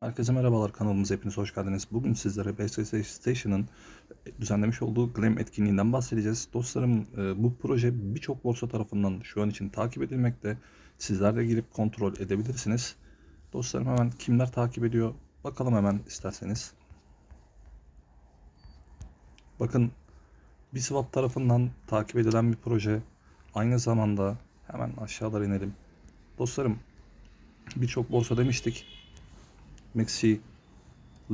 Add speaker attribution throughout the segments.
Speaker 1: Herkese merhabalar kanalımıza hepiniz hoş geldiniz. Bugün sizlere BSS Station'ın düzenlemiş olduğu Glam etkinliğinden bahsedeceğiz. Dostlarım e, bu proje birçok borsa tarafından şu an için takip edilmekte. Sizler de girip kontrol edebilirsiniz. Dostlarım hemen kimler takip ediyor bakalım hemen isterseniz. Bakın Biswap tarafından takip edilen bir proje. Aynı zamanda hemen aşağılara inelim. Dostlarım birçok borsa demiştik. Maxi,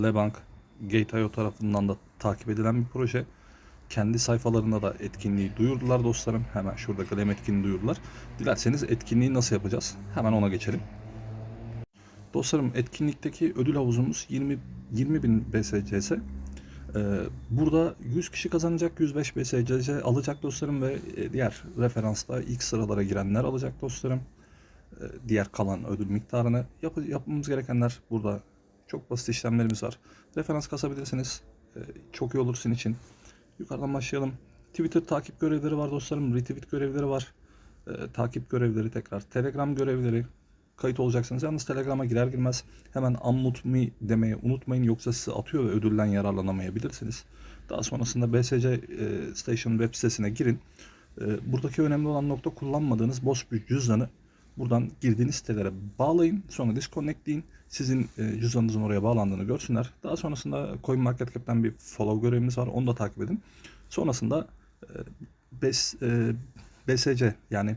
Speaker 1: Lebank, Gate.io tarafından da takip edilen bir proje. Kendi sayfalarında da etkinliği duyurdular dostlarım. Hemen şurada kalem etkinliği duyurdular. Dilerseniz etkinliği nasıl yapacağız? Hemen ona geçelim. Dostlarım etkinlikteki ödül havuzumuz 20 20 bin BSCS. Burada 100 kişi kazanacak, 105 BSCS alacak dostlarım ve e, diğer referansta ilk sıralara girenler alacak dostlarım. Ee, diğer kalan ödül miktarını yap- yapmamız gerekenler burada çok basit işlemlerimiz var. Referans kasabilirsiniz. Ee, çok iyi olur sizin için. Yukarıdan başlayalım. Twitter takip görevleri var dostlarım. Retweet görevleri var. Ee, takip görevleri tekrar. Telegram görevleri. Kayıt olacaksınız. Yalnız Telegram'a girer girmez hemen unmute me demeyi unutmayın. Yoksa sizi atıyor ve ödülden yararlanamayabilirsiniz. Daha sonrasında BSC e, Station web sitesine girin. E, buradaki önemli olan nokta kullanmadığınız boş bir cüzdanı Buradan girdiğiniz sitelere bağlayın. Sonra disconnect deyin. Sizin e, cüzdanınızın oraya bağlandığını görsünler. Daha sonrasında CoinMarketCap'ten bir follow görevimiz var. Onu da takip edin. Sonrasında e, BES, e, BSC yani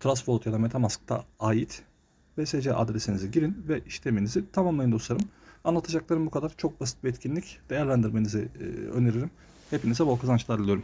Speaker 1: Trust Wallet ya da Metamask'ta ait BSC adresinizi girin ve işleminizi tamamlayın dostlarım. Anlatacaklarım bu kadar. Çok basit bir etkinlik. Değerlendirmenizi e, öneririm. Hepinize bol kazançlar diliyorum.